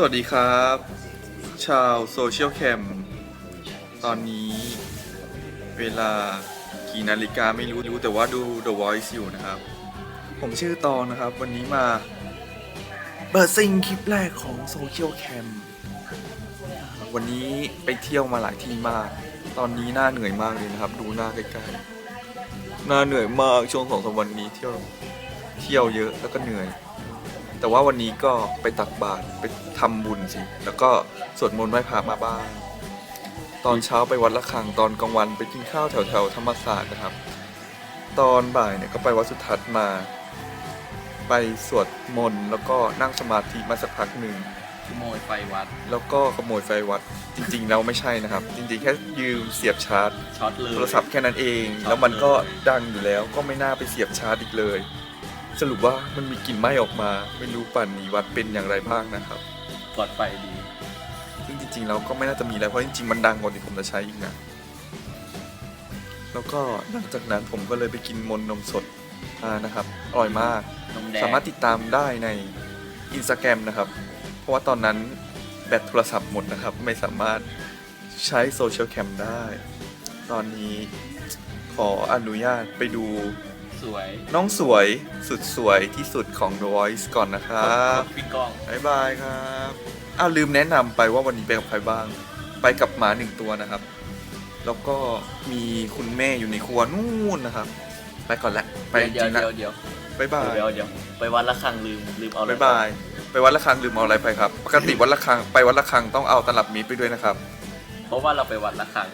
สวัสดีครับ ชาวโซเชียลแคมตอนนี้เวลากี่นาฬิกาไม่รู้รู้แต่ว่าดู The Voice อยู่นะครับ ผมชื่อตองนะครับ วันนี้มาเปิดซิงคลิปแรกของโซเชียลแคมวันนี้ไปเที่ยวมาหลายที่มาก ตอนนี้หน้าเหนื่อยมากเลยนะครับ ดูหน้าใกล้ๆหน้าเหนื่อยมากช่วงสองสามวันนี้เที่ยวเที่ยวเยอะแล้วก็เหนื่อย แต่ว่าวันนี้ก็ไปตักบาตรไปทำบุญสิ แล้วก็สวดมนต์ไหว้พระมาบ้าง ตอนเช้าไปวัดละคังตอนกลางวันไปกินข้าวแถวแถวๆธรรมศาสตร์นะครับ ตอนบ่ายเนี่ยก็ไปวัดสุทัศน์มา ไปสวดมนต์แล้วก็นั่งสมาธิมาสักพักหนึ่ง ขโมยไฟวัดแล้วก็ขโมยไฟวัดจริงๆแล้วไม่ใช่นะครับ จริงๆแค่ยืมเสียบชาร์จช็อตเลย โทรศัพท์แค่นั้นเองช็อตแล้วมันก็เลยดังอยู่แล้วก็ไม่น่าไปเสียบชาร์จอีกเลย สรุปว่ามันมีกลิ่นไหม้ออกมา ไม่รู้ป่านนี้วัดเป็นอย่างไรบ้างนะครับปลอดไฟดี ซึ่งจริงๆเราก็ไม่น่าจะมีแล้วเพราะจริงๆมันดังกว่าที่ผมจะใช้อีกนะแล้วก็หลังจากนั้นผมก็เลยไปกินมนต์นมสดมานะครับอร่อยมาก นมแดงสามารถติดตามได้ในอินสตาแกรมนะครับ เพราะว่าตอนนั้นแบตโทรศัพท์หมดนะครับ ไม่สามารถใช้โซเชียลแคมได้ ตอนนี้ขออนุญาตไปดู สวยน้องสวยสุดสวยที่สุดของ The Voice ก่อนนะครับพี่ก้องบ๊ายบายครับอ้าวลืมแนะนำไปว่าวันนี้ไปกับใครบ้าง ไปกับหมาหนึ่งตัวนะครับ แล้วก็มีคุณแม่อยู่ในครัวนู่นนะครับ ไปก่อนละ ไปจเดี๋ยวริงๆนะเดี๋ยวเดี๋ยวบ๊ายบาย เดี๋ยวเดี๋ยวไปวัดละคังลืมลืมเอาอะไรบ๊ายบาย ไปวัดระฆังลืมเอาอะไรไปครับ ปกติวัดระฆังไปวัดระฆังต้องเอาตลับมิตรไปด้วยนะครับ เพราะว่าเราไปวัดละคัง